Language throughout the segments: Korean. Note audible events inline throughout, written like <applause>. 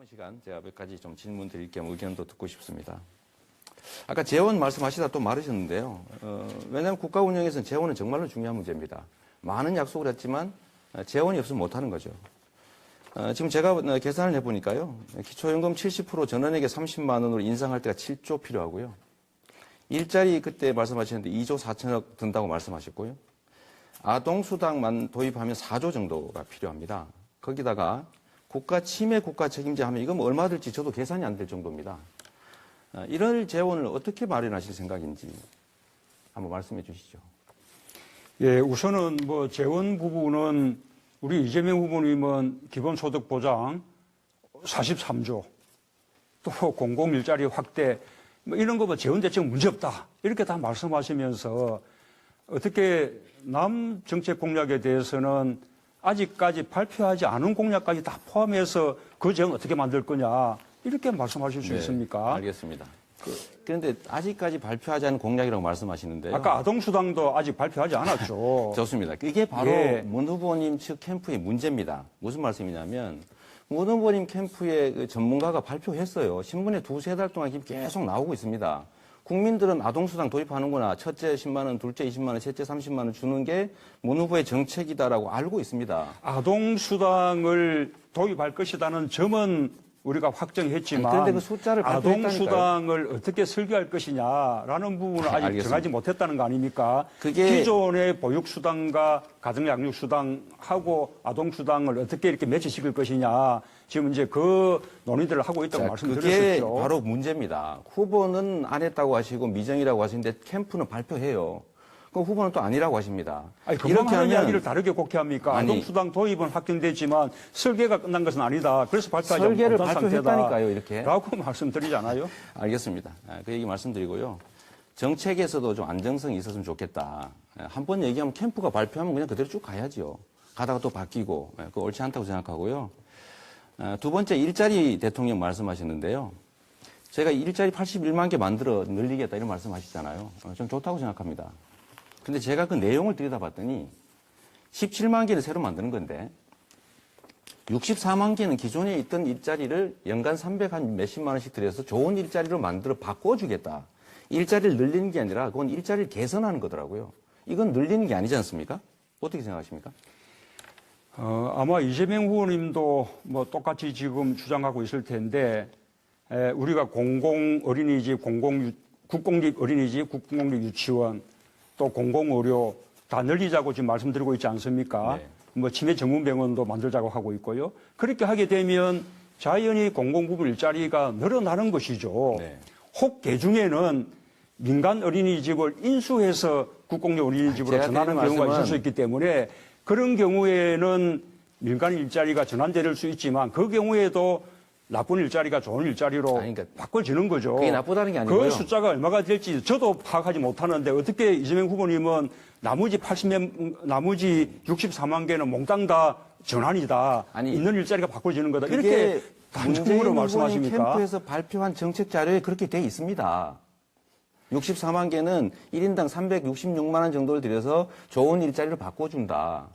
남은 시간 제가 몇 가지 좀 질문 드릴 겸 의견도 듣고 싶습니다. 아까 재원 말씀하시다 또 말하셨는데요. 어, 왜냐하면 국가 운영에서는 재원은 정말로 중요한 문제입니다. 많은 약속을 했지만 어, 재원이 없으면 못하는 거죠. 어, 지금 제가 어, 계산을 해보니까요. 기초연금 70% 전원에게 30만 원으로 인상할 때가 7조 필요하고요. 일자리 그때 말씀하셨는데 2조 4천억 든다고 말씀하셨고요. 아동수당만 도입하면 4조 정도가 필요합니다. 거기다가 국가 침해 국가 책임제 하면 이건 뭐 얼마 들지 저도 계산이 안 될 정도입니다. 어, 이런 재원을 어떻게 마련하실 생각인지 한번 말씀해 주시죠. 예, 우선은 뭐 재원 부분은 우리 이재명 후보님은 기본소득 보장 43조 또 공공 일자리 확대 뭐 이런 거 뭐 재원 대책 문제 없다 이렇게 다 말씀하시면서 어떻게 남 정책 공약에 대해서는 아직까지 발표하지 않은 공약까지 다 포함해서 그 재원 어떻게 만들 거냐 이렇게 말씀하실 수 네, 있습니까? 알겠습니다. 그, 그런데 아직까지 발표하지 않은 공약이라고 말씀하시는데요. 아까 아동수당도 아직 발표하지 않았죠. <laughs> 좋습니다. 이게 바로 예. 문 후보님 측 캠프의 문제입니다. 무슨 말씀이냐면 문 후보님 캠프의 그 전문가가 발표했어요. 신문에 두세 달 동안 계속 나오고 있습니다. 국민들은 아동수당 도입하는구나. 첫째 10만 원, 둘째 20만 원, 셋째 30만 원 주는 게문 후보의 정책이다라고 알고 있습니다. 아동수당을 도입할 것이라는 점은 우리가 확정했지만 아니, 그 발표했다니까요. 아동 수당을 어떻게 설계할 것이냐라는 부분을 네, 아직 알겠습니다. 정하지 못했다는 거 아닙니까? 그게- 기존의 보육 수당과 가정 양육 수당하고 아동 수당을 어떻게 이렇게 매치시킬 것이냐 지금 이제 그 논의들을 하고 있다고 자, 그게 말씀드렸었죠. 바로 문제입니다. 후보는 안 했다고 하시고 미정이라고 하시는데 캠프는 발표해요. 그 후보는 또 아니라고 하십니다. 아니, 금방 하는 이야기를 다르게 곡해 합니까? 아니. 아동수당 도입은 확정됐지만 설계가 끝난 것은 아니다. 그래서 발표하지 설계를 못한 발표했다니까요. 이렇게. 라고 <laughs> 말씀드리잖아요. 알겠습니다. 아, 그 얘기 말씀드리고요. 정책에서도 좀 안정성이 있었으면 좋겠다. 한 번 얘기하면 캠프가 발표하면 그냥 그대로 쭉 가야지요. 가다가 또 바뀌고, 예, 그거 옳지 않다고 생각하고요. 아, 두 번째, 일자리 대통령 말씀하셨는데요. 제가 일자리 81만 개 만들어 늘리겠다 이런 말씀 하시잖아요. 어, 좀 좋다고 생각합니다. 근데 제가 그 내용을 들여다봤더니 17만 개를 새로 만드는 건데 64만 개는 기존에 있던 일자리를 연간 300 한 몇십만 원씩 들여서 좋은 일자리로 만들어 바꿔주겠다. 일자리를 늘리는 게 아니라 그건 일자리를 개선하는 거더라고요. 이건 늘리는 게 아니지 않습니까? 어떻게 생각하십니까? 어, 아마 이재명 후보님도 뭐 똑같이 지금 주장하고 있을 텐데 에, 우리가 공공 어린이집, 공공 유- 국공립 어린이집, 국공립 유치원 또 공공의료 다 늘리자고 지금 말씀드리고 있지 않습니까? 네. 뭐 치매 전문병원도 만들자고 하고 있고요. 그렇게 하게 되면 자연히 공공부문 일자리가 늘어나는 것이죠. 네. 혹 개 중에는 민간 어린이집을 인수해서 국공립 어린이집으로 제가 전하는 경우가 있을 말씀은- 수 있기 때문에 그런 경우에는 민간 일자리가 전환될 수 있지만 그 경우에도 나쁜 일자리가 좋은 일자리로 아니, 그러니까 바꿔지는 거죠. 그게 나쁘다는 게 아니고요. 그 숫자가 얼마가 될지 저도 파악하지 못하는데 어떻게 이재명 후보님은 나머지 80명, 나머지 64만 개는 몽땅 다 전환이다. 아니, 있는 일자리가 바꿔지는 거다. 이렇게 단정으로 말씀하십니까? 캠프에서 발표한 정책 자료에 그렇게 돼 있습니다. 64만 개는 1인당 366만 원 정도를 들여서 좋은 일자리로 바꿔준다.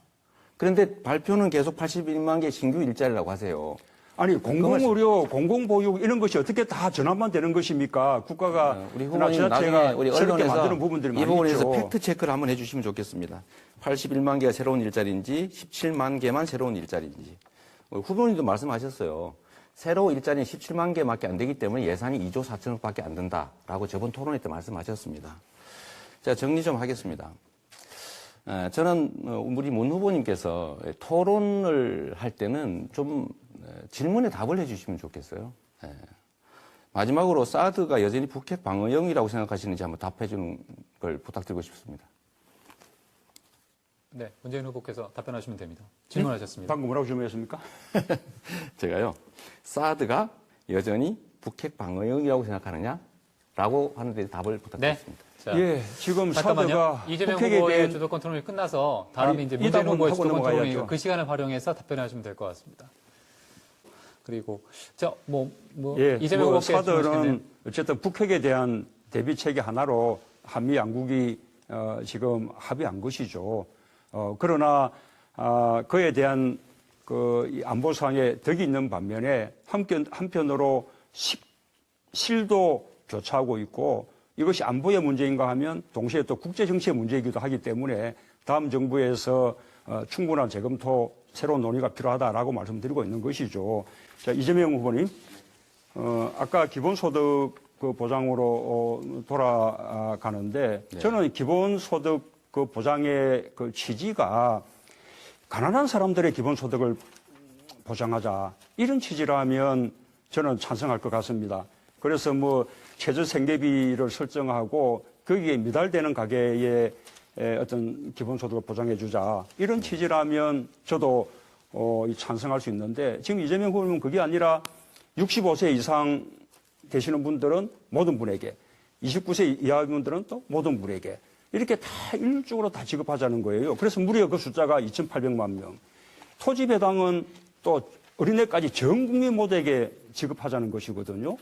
그런데 발표는 계속 81만 개 신규 일자리라고 하세요. 아니 공공의료, 공공보육 이런 것이 어떻게 다 전환만 되는 것입니까? 국가가 어, 우리 후보님 나중에 우리 새롭게 만드는 부분들이 이 많이 부분에서. 팩트 체크를 한번 해주시면 좋겠습니다. 81만 개가 새로운 일자리인지 17만 개만 새로운 일자리인지 우리 후보님도 말씀하셨어요. 새로 일자리는 17만 개밖에 안 되기 때문에 예산이 2조 4천억밖에 안 된다라고 저번 토론회 때 말씀하셨습니다. 자 정리 좀 하겠습니다. 에, 저는 어, 우리 문 후보님께서 토론을 할 때는 좀 에, 질문에 답을 해주시면 좋겠어요. 예. 마지막으로 사드가 여전히 북핵 방어용이라고 생각하시는지 한번 답해 주는 걸 부탁드리고 싶습니다. 네, 문재인 후보께서 답변하시면 됩니다. 질문하셨습니다. 방금 뭐라고 질문했습니까? <laughs> 제가요, 사드가 여전히 북핵 방어용이라고 생각하느냐? 라고 하는데 답을 네. 부탁드리겠습니다. 자, 예, 지금 잠깐만요. 사드가 이재명 북핵에 후보의 대한 주도권 토론이 끝나서 다음에 아니, 이제 이 문재인 후보의 주도권 토론이. 그 시간을 활용해서 답변하시면 될 것 같습니다. 그리고 저뭐 뭐 예, 이재명 뭐 사들은 어쨌든 북핵에 대한 대비 체계 하나로 한미 양국이 어, 지금 합의한 것이죠. 어, 그러나 아, 그에 대한 그이 안보상에 덕이 있는 반면에 한편, 한편으로 식, 실도 교차하고 있고 이것이 안보의 문제인가 하면 동시에 또 국제 정치의 문제이기도 하기 때문에 다음 정부에서 어, 충분한 재검토 새로운 논의가 필요하다라고 말씀드리고 있는 것이죠. 자, 이재명 후보님, 어, 아까 기본소득 그 보장으로 어, 돌아가는데 저는 기본소득 그 보장의 그 취지가 가난한 사람들의 기본소득을 보장하자 이런 취지라면 저는 찬성할 것 같습니다. 그래서 뭐 최저 생계비를 설정하고 거기에 미달되는 가계의 에, 어떤 기본소득을 보장해 주자 이런 취지라면 저도 어, 이 찬성할 수 있는데 지금 이재명 후보는 그게 아니라 65세 이상 되시는 분들은 모든 분에게 29세 이하 분들은 또 모든 분에게 이렇게 다 일률적으로 다 지급하자는 거예요. 그래서 무려 그 숫자가 2,800만 명. 토지 배당은 또 어린애까지 전 국민 모두에게 지급하자는 것이거든요.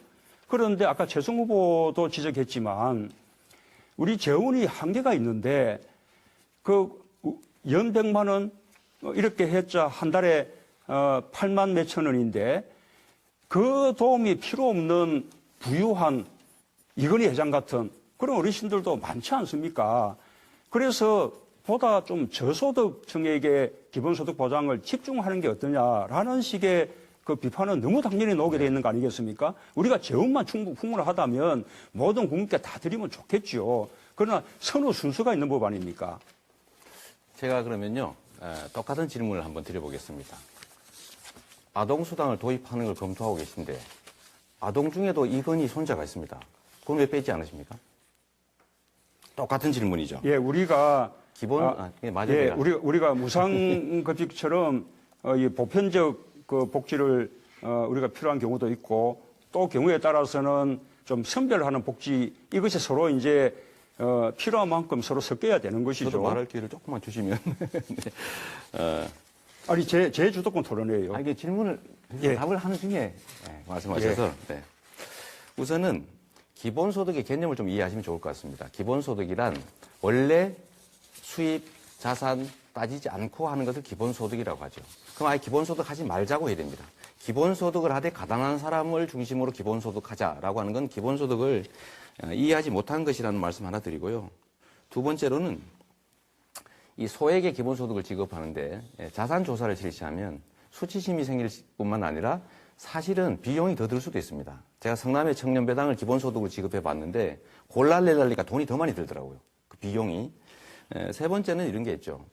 그런데 아까 최승 후보도 지적했지만 우리 재원이 한계가 있는데 그 연 100만 원 이렇게 했자 한 달에 어 8만 몇천 원인데 그 도움이 필요 없는 부유한 이건희 회장 같은 그런 어르신들도 많지 않습니까? 그래서 보다 좀 저소득층에게 기본소득 보장을 집중하는 게 어떠냐라는 식의 그 비판은 너무 당연히 나오게 돼 있는 거 아니겠습니까? 우리가 재원만 충분, 풍부하다면 모든 국민께 다 드리면 좋겠죠. 그러나 선호 순서가 있는 법 아닙니까? 제가 그러면요, 에, 똑같은 질문을 한번 드려보겠습니다. 아동 수당을 도입하는 걸 검토하고 계신데, 아동 중에도 이건희 손자가 있습니다. 그럼 왜 빼지 않으십니까? 똑같은 질문이죠. 예, 우리가 기본, 아, 아, 예, 맞아요. 예. 우리가 우리가 무상급식처럼 <laughs> 어, 이 보편적 그 복지를 어, 우리가 필요한 경우도 있고 또 경우에 따라서는 좀 선별하는 복지 이것이 서로 이제 어, 필요한 만큼 서로 섞여야 되는 것이죠. 저도 말할 기회를 조금만 주시면. <laughs> 네. 어, 아니 제, 제 주도권 토론이에요. 아, 이게 질문을 예. 답을 하는 중에 예, 말씀하셔서 네. 우선은 기본소득의 개념을 좀 이해하시면 좋을 것 같습니다. 기본소득이란 원래 수입, 자산 따지지 않고 하는 것을 기본소득이라고 하죠. 그럼 아예 기본소득 하지 말자고 해야 됩니다. 기본소득을 하되 가난한 사람을 중심으로 기본소득 하자라고 하는 건 기본소득을 어, 이해하지 못한 것이라는 말씀 하나 드리고요. 두 번째로는 이 소액의 기본소득을 지급하는데 예, 자산 조사를 실시하면 수치심이 생길 뿐만 아니라 사실은 비용이 더 들 수도 있습니다. 제가 성남의 청년배당을 기본소득으로 지급해 봤는데 골랄레랄리가 돈이 더 많이 들더라고요. 그 비용이. 에, 세 번째는 이런 게 있죠.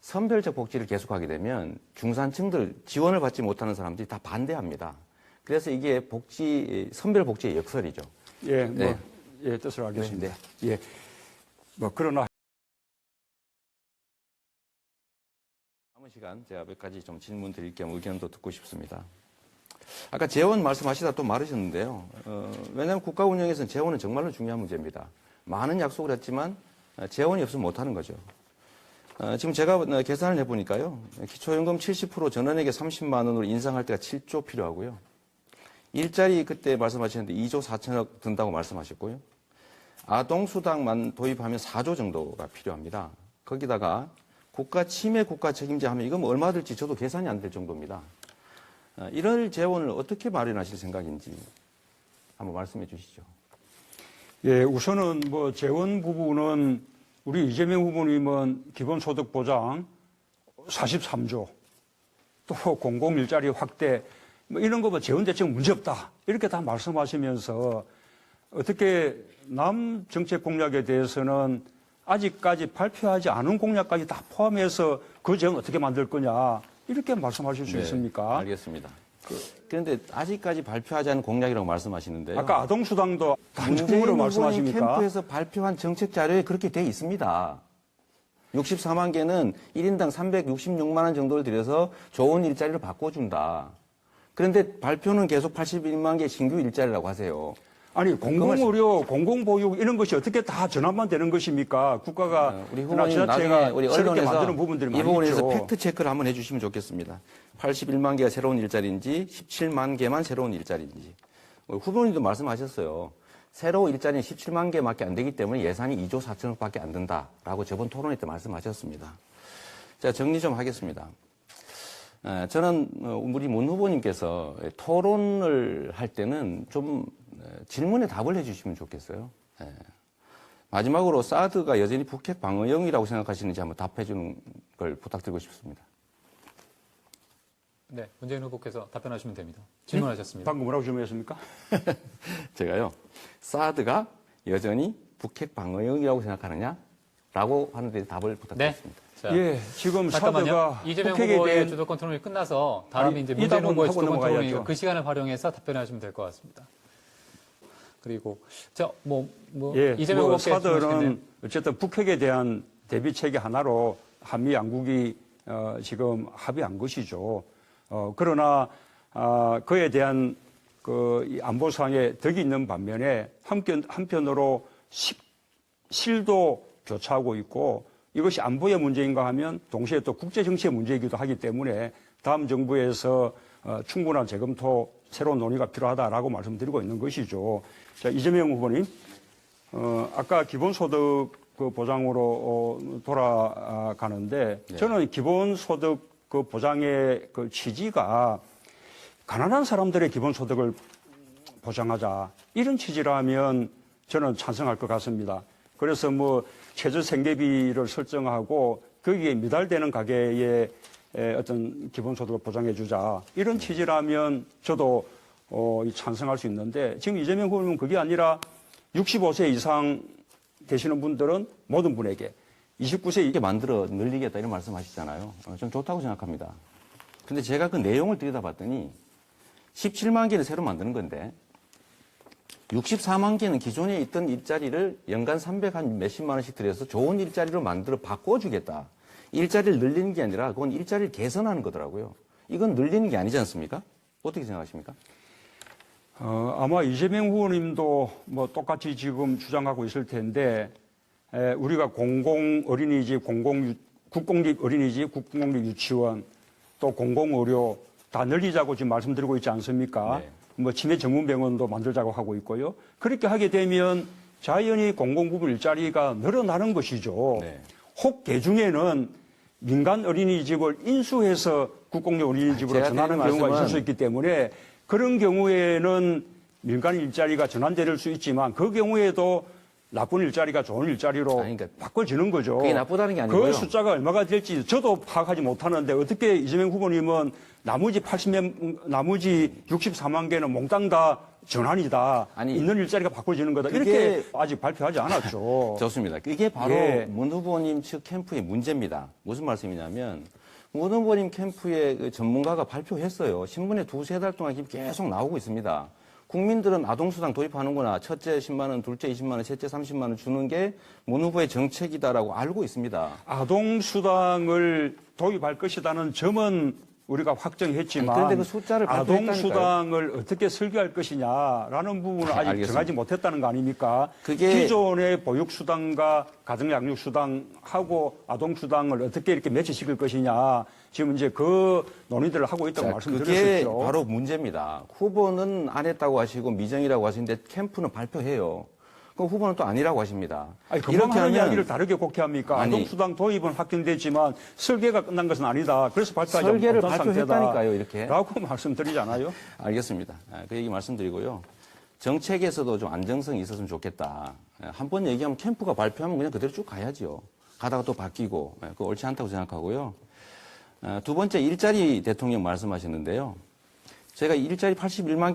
선별적 복지를 계속하게 되면 중산층들 지원을 받지 못하는 사람들이 다 반대합니다. 그래서 이게 복지 선별 복지의 역설이죠. 예, 뭐, 네. 예, 뜻을 알겠습니다. 네, 예. 뭐, 그러나 남은 시간 제가 몇 가지 좀 질문 드릴 겸 의견도 듣고 싶습니다. 아까 재원 말씀하시다 또 말하셨는데요. 어, 왜냐하면 국가 운영에서는 재원은 정말로 중요한 문제입니다. 많은 약속을 했지만 어, 재원이 없으면 못하는 거죠. 어, 지금 제가 어, 계산을 해보니까요. 기초연금 70% 전원에게 30만 원으로 인상할 때가 7조 필요하고요. 일자리 그때 말씀하셨는데 2조 4천억 든다고 말씀하셨고요. 아동수당만 도입하면 4조 정도가 필요합니다. 거기다가 국가 침해 국가 책임자 하면 이건 뭐 얼마 들지 저도 계산이 안 될 정도입니다. 어, 이럴 재원을 어떻게 마련하실 생각인지 한번 말씀해 주시죠. 예, 우선은 뭐 재원 부분은 우리 이재명 후보님은 기본소득 보장 43조 또 공공 일자리 확대 뭐 이런 거뭐 재원 대책 문제 없다 이렇게 다 말씀하시면서 어떻게 남 정책 공약에 대해서는 아직까지 발표하지 않은 공약까지 다 포함해서 그 재원 어떻게 만들 거냐 이렇게 말씀하실 수 네, 있습니까? 알겠습니다. 그런데 아직까지 발표하지 않은 공약이라고 말씀하시는데요. 아까 아동수당도 후보님 말씀하십니까? 캠프에서 발표한 정책 자료에 그렇게 돼 있습니다. 64만 개는 1인당 366만 원 정도를 들여서 좋은 일자리를 바꿔준다. 그런데 발표는 계속 81만 개 신규 일자리라고 하세요. 아니 공공의료, 공공보육 이런 것이 어떻게 다 전환만 되는 것입니까? 국가가 어, 우리 후보님 나중에 우리 언론에서 만드는 부분들이 이 많이 부분에서 있죠. 팩트 체크를 한번 해주시면 좋겠습니다. 81만 개가 새로운 일자리인지 17만 개만 새로운 일자리인지 우리 후보님도 말씀하셨어요. 새로 일자리는 17만 개밖에 안 되기 때문에 예산이 2조 4천억밖에 안 든다라고 저번 토론회 때 말씀하셨습니다. 자 정리 좀 하겠습니다. 에, 저는 어, 우리 문 후보님께서 토론을 할 때는 좀 에, 질문에 답을 해주시면 좋겠어요. 예. 마지막으로 사드가 여전히 북핵 방어용이라고 생각하시는지 한번 답해주는 걸 부탁드리고 싶습니다. 네, 문재인 후보께서 답변하시면 됩니다. 질문하셨습니다. 방금 뭐라고 질문했습니까? <laughs> 제가요, 사드가 여전히 북핵 방어용이라고 생각하느냐 라고 하는데 답을 네. 부탁드리겠습니다. 자, 예, 지금 잠깐만요. 이재명 북핵에 후보의 대한 주도권 토론이 끝나서 아니, 이제 이 문재인 후보의 하고 주도권 넘어가야죠. 토론이니까 그 시간을 활용해서 답변하시면 될 것 같습니다. 그리고 저뭐 뭐 예, 이재명 뭐 후보께. 사드는 어쨌든 북핵에 대한 대비 체계 하나로 한미 양국이 어, 지금 합의한 것이죠. 어, 그러나 아, 그에 대한 그이 안보상의 덕이 있는 반면에 한편, 한편으로 식, 실도 교차하고 있고 이것이 안보의 문제인가 하면 동시에 또 국제 정치의 문제이기도 하기 때문에 다음 정부에서 어, 충분한 재검토 새로운 논의가 필요하다라고 말씀드리고 있는 것이죠. 자, 이재명 후보님, 어, 아까 기본소득 그 보장으로 어, 돌아가는데 네. 저는 기본소득 그 보장의 그 취지가 가난한 사람들의 기본소득을 보장하자 이런 취지라면 저는 찬성할 것 같습니다. 그래서 뭐 최저 생계비를 설정하고 거기에 미달되는 가계의 에, 어떤 기본소득을 보장해 주자 이런 취지라면 저도 어, 이 찬성할 수 있는데 지금 이재명 후보는 그게 아니라 65세 이상 되시는 분들은 모든 분에게 29세 이렇게 만들어 늘리겠다 이런 말씀 하시잖아요. 어, 전 좋다고 생각합니다. 근데 제가 그 내용을 들여다봤더니 17만 개를 새로 만드는 건데 64만 개는 기존에 있던 일자리를 연간 300 한 몇십만 원씩 들여서 좋은 일자리로 만들어 바꿔주겠다. 일자리를 늘리는 게 아니라 그건 일자리를 개선하는 거더라고요. 이건 늘리는 게 아니지 않습니까? 어떻게 생각하십니까? 어, 아마 이재명 후보님도 뭐 똑같이 지금 주장하고 있을 텐데 에, 우리가 공공 어린이집, 공공 유- 국공립 어린이집, 국공립 유치원 또 공공의료 다 늘리자고 지금 말씀드리고 있지 않습니까? 네. 뭐 치매 전문병원도 만들자고 하고 있고요. 그렇게 하게 되면 자연히 공공부문 일자리가 늘어나는 것이죠. 네. 혹 개 중에는 민간 어린이집을 인수해서 국공립 어린이집으로 전하는 드리는 경우가 있을 수 있기 때문에 그런 경우에는 민간 일자리가 전환될 수 있지만 그 경우에도 나쁜 일자리가 좋은 일자리로 아니, 그러니까 바꿔지는 거죠. 그게 나쁘다는 게 아니고요. 그 숫자가 얼마가 될지 저도 파악하지 못하는데 어떻게 이재명 후보님은 나머지 80명, 나머지 64만 개는 몽땅 다 전환이다. 아니, 있는 일자리가 바꿔지는 거다. 이렇게 아직 발표하지 않았죠. <laughs> 좋습니다. 이게 바로 예. 문 후보님 측 캠프의 문제입니다. 무슨 말씀이냐면 문 후보님 캠프의 그 전문가가 발표했어요. 신문에 두세 달 동안 계속 나오고 있습니다. 국민들은 아동수당 도입하는구나. 첫째 10만 원, 둘째 20만 원, 셋째 30만 원 주는 게 문 후보의 정책이다라고 알고 있습니다. 아동수당을 도입할 것이라는 점은 우리가 확정했지만 아니, 그런데 그 숫자를 발표했다니까요. 아동 수당을 어떻게 설계할 것이냐라는 부분을 아직 알겠습니다. 정하지 못했다는 거 아닙니까? 그게- 기존의 보육 수당과 가정 양육 수당하고 아동 수당을 어떻게 이렇게 매치시킬 것이냐 지금 이제 그 논의들을 하고 있다고 자, 말씀드렸었죠. 그게 바로 문제입니다. 후보는 안 했다고 하시고 미정이라고 하시는데 캠프는 발표해요. 그 후보는 또 아니라고 하십니다. 아니, 금방 하는 이야기를 다르게 곡해 합니까? 아니. 아동수당 도입은 확정됐지만 설계가 끝난 것은 아니다. 그래서 발표하지 설계를. 발표했다니까요, 이렇게. 라고 <laughs> 말씀드리잖아요. <laughs> 알겠습니다. 아, 그 얘기 말씀드리고요. 정책에서도 좀 안정성이 있었으면 좋겠다. 한 번 얘기하면 캠프가 발표하면 그냥 그대로 쭉 가야죠. 가다가 또 바뀌고 예, 그거 옳지 않다고 생각하고요. 아, 두 번째 일자리 대통령 말씀하셨는데요. 제가 일자리 81만